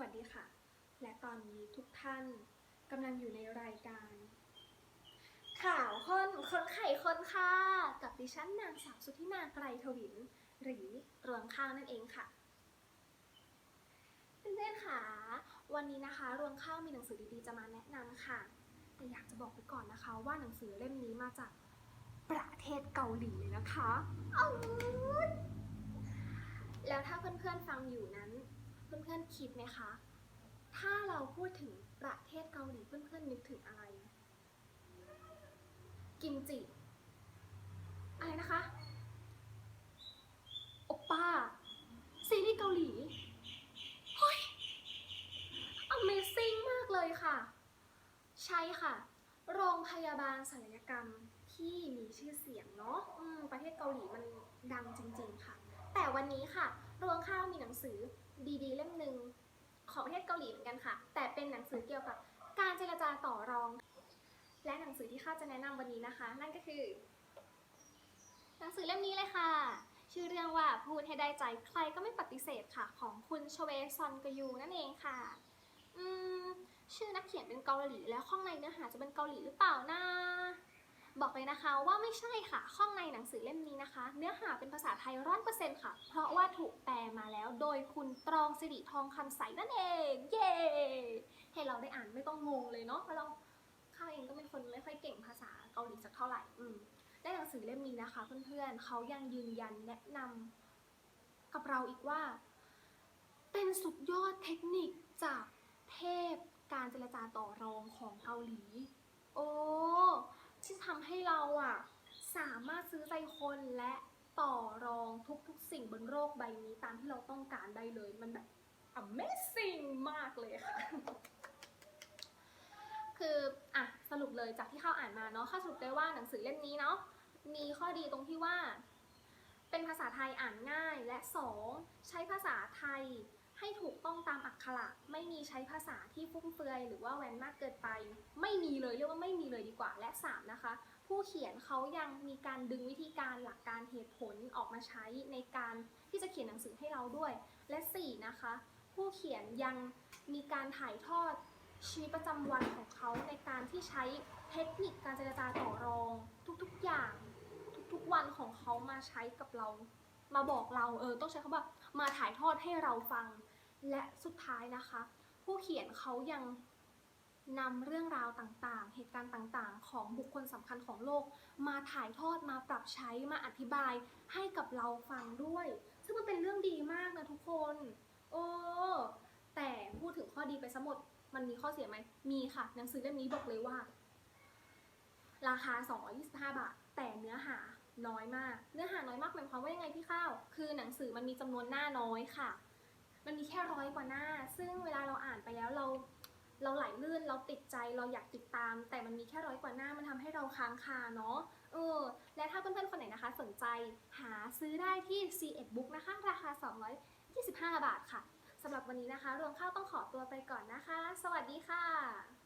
วัสดีค่ะ และตอนนี้ทุกท่านกำลังอยู่ในรายการ ข่าวคนคนไข่คนค่ะ กับดิฉันนางสาวสุธินาไกรทวิน หรือรวงข้าวนั่นเองค่ะ เพื่อนๆค่ะ วันนี้นะคะรวงข้าวมีหนังสือดีๆจะมาแนะนำค่ะ แต่อยากจะบอกไว้ก่อนนะคะว่าหนังสือเล่มนี้มาจากประเทศเกาหลีเลยนะคะเอแล้วถ้าเพื่อนๆฟังอยู่นั้น เพื่อนๆคิดไหมคะ ถ้าเราพูดถึงประเทศเกาหลีเพื่อนๆนึกถึงอะไร กิมจิ อะไรนะคะโอปป้า ซีรีส์เกาหลีเฮ้ย Amazing มากเลยค่ะ ใช่ค่ะ โรงพยาบาลศัลยกรรมที่มีชื่อเสียงเนาะประเทศเกาหลีมันดังจริงๆค่ะ แต่วันนี้ค่ะ รวงข้าวมีหนังสือดีๆ เล่มหนึ่งของประเทศเกาหลีเหมือนกันค่ะ แต่เป็นหนังสือเกี่ยวกับการเจรจาต่อรอง และหนังสือที่ข้าจะแนะนำวันนี้นะคะ นั่นก็คือ หนังสือเล่มนี้เลยค่ะ ชื่อเรื่องว่าพูดให้ได้ใจใครก็ไม่ปฏิเสธค่ะ ของคุณชเวซอนกยูนั่นเองค่ะอืมชื่อนักเขียนเป็นเกาหลีแล้วข้างในเนื้อหาจะเป็นเกาหลีหรือเปล่านะ บอกเลยนะคะว่าไม่ใช่ค่ะ ข้างในหนังสือเล่มนี้นะคะ เนื้อหาเป็นภาษาไทยร้อยเปอร์เซ็นต์ค่ะ เพราะว่าถูกแปลมาแล้วโดยคุณตรองสิริทองคำใสนั่นเอง เย้ ให้เราได้อ่านไม่ต้องงงเลยเนาะเพราะเราข้าเองก็เป็นคนไม่ค่อยเก่งภาษาเกาหลีสักเท่าไหร่ อืมได้หนังสือเล่มนี้นะคะ เพื่อนๆเขายังยืนยันแนะนำกับเราอีกว่า เป็นสุดยอดเทคนิคจากเทพการเจรจาต่อรองของเกาหลี โอ้ ที่ทำให้เราอะสามารถซื้อใจคนและต่อรองทุกๆ สิ่งบนโลกใบนี้ตามที่เราต้องการได้เลยมันแบบ Amazing มากเลยค่ะ คืออะสรุปเลยจากที่เข้าอ่านมาเนาะข้าสรุปได้ว่าหนังสือเล่มนี้เนาะมีข้อดีตรงที่ว่า เป็นภาษาไทยอ่านง่ายและ 2. ใช้ภาษาไทย ให้ถูกต้องตามอักขระไม่มีใช้ภาษาที่ฟุ่มเฟือยหรือว่าแวนมากเกินไป ไม่มีเลยเรียกว่าไม่มีเลยดีกว่าและ 3 นะคะ ผู้เขียนเขายังมีการดึงวิธีการหลักการเหตุผลออกมาใช้ในการที่จะเขียนหนังสือให้เราด้วย และ 4 นะคะ ผู้เขียนยังมีการถ่ายทอดชีวิตประจำวันของเขาในการที่ใช้เทคนิคการเจรจาต่อรอง ทุกๆอย่าง ทุกๆวันของเขามาใช้กับเรา มาบอกเราเออต้องใช้คำว่ามาถ่ายทอดให้เราฟัง และสุดท้ายนะคะ ผู้เขียนเขายังนำเรื่องราวต่างๆ เหตุการณ์ต่างๆ ของบุคคลสำคัญของโลก มาถ่ายทอดมาปรับใช้มาอธิบายให้กับเราฟังด้วย ซึ่งมันเป็นเรื่องดีมากนะทุกคน โอ้แต่พูดถึงข้อดีไปซะหมดมันมีข้อเสียไหมมีค่ะ หนังสือเล่มนี้บอกเลยว่า ราคา 225 บาท แต่เนื้อหา น้อยมาก เนื้อหาน้อยมากหมายความว่ายังไงพี่ข้าว คือหนังสือมันมีจำนวนหน้าน้อยค่ะ มันมีแค่ร้อยกว่าหน้า ซึ่งเวลาเราอ่านไปแล้วเรา เราไหลลื่นเราติดใจเราอยากติดตาม แต่มันมีแค่ร้อยกว่าหน้ามันทำให้เราค้างคาเนาะเออและถ้าเพื่อนๆคนไหนนะคะสนใจหาซื้อได้ที่ C1 Book นะคะ ราคา 225 บาทค่ะสำหรับวันนี้นะคะรวงข้าวต้องขอตัวไปก่อนนะคะ สวัสดีค่ะ